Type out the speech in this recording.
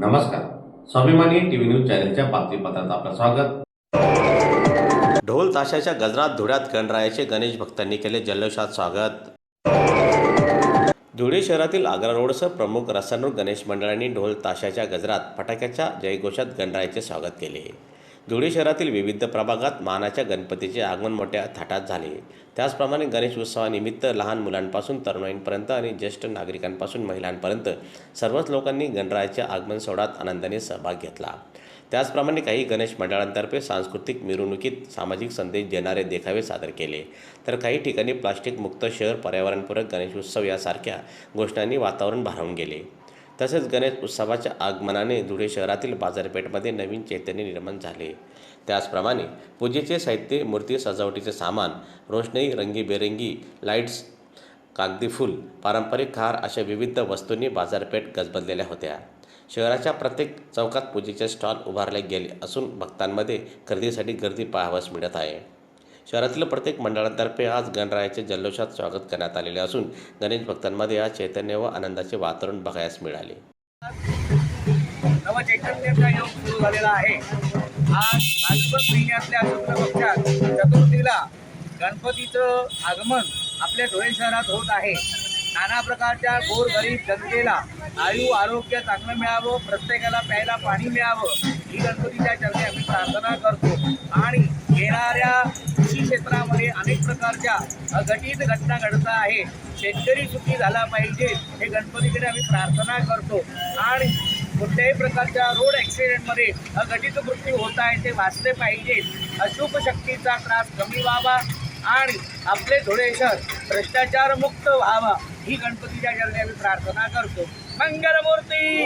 नमस्कार. स्वाभिमानी TV news चॅनलच्या बातमीपत्रात आपलं स्वागत. ढोल ताशाच्या गजरात धुळ्यात गणरायाचे गणेश भक्तांनी केले जल्लोषात स्वागत. धुळे शहरातील आग्रा रोडसह प्रमुख रस्त्यांवर गणेश मंडळांनी ढोल ताशाच्या गजरात फटाक्याच्या जयघोषात गणरायाचे स्वागत केले. धुळे शहरातील विविध प्रभागात मानाच्या गणपतीचे आगमन मोठ्या थाटात झाले. त्याचप्रमाणे गणेश उत्सवानिमित्त लहान मुलांपासून तरुणाईंपर्यंत आणि ज्येष्ठ नागरिकांपासून महिलांपर्यंत सर्वच लोकांनी गणरायाच्या आगमन सोहळ्यात आनंदाने सहभाग घेतला. त्याचप्रमाणे काही गणेश मंडळांतर्फे सांस्कृतिक मिरवणुकीत सामाजिक संदेश देणारे देखावे सादर केले. तर काही ठिकाणी प्लास्टिक मुक्त शहर पर्यावरणपूरक गणेश उत्सव यासारख्या घोषणांनी वातावरण भारावून गेले. तसेच गणेश उत्सवाच्या आगमनाने धुळे शहरातील बाजारपेठमध्ये नवीन चैतन्य निर्माण झाले. त्याचप्रमाणे पूजेचे साहित्य मूर्ती सजावटीचे सामान रोषणाई रंगीबेरंगी लाईट्स कागदी फूल पारंपरिक खार अशा विविध वस्तूंनी बाजारपेठ गजबजलेल्या होत्या. शहराच्या प्रत्येक चौकात पूजेचे स्टॉल उभारले गेले असून भक्तांमध्ये खरेदीसाठी गर्दी पाहावयास मिळत आहे. शहरातील प्रत्येक मंडळातर्फे आज गणरायाचे जल्लोषात स्वागत करण्यात आलेले असून गणेश भक्तांमध्ये आज चैतन्य व आनंदाचे वातावरण बघायस मिळाले. नवचैतन्याचा योग सुरू झालेला आहे. आज महिन्यातल्या शुक्ल पक्षात चतुर्थीला गणपतीचं आगमन आपल्या धुळे शहरात होत आहे. नाना प्रकारच्या गोरगरीब जनतेला आयु आरोग्य चांगलं मिळावं प्रत्येकाला प्यायला पाणी मिळावं ही गणपतीच्या चरणी आम्ही प्रार्थना करतो. आणि येणाऱ्या क्षेत्रामध्ये अनेक प्रकारच्या अघटित घटना घडत आहे. शेतकरी सुखी झाला पाहिजे हे गणपतीकडे आम्ही प्रार्थना करतो. आणि कोणत्याही प्रकारच्या रोड ॲक्सिडेंटमध्ये अघटित मृत्यू होत आहे ते वाचले पाहिजे. अशुभ शक्तीचा त्रास कमी व्हावा आणि आपले धुळे शहर भ्रष्टाचारमुक्त व्हावा ही गणपतीच्या चरणी आम्ही प्रार्थना करतो. मंगलमूर्ती!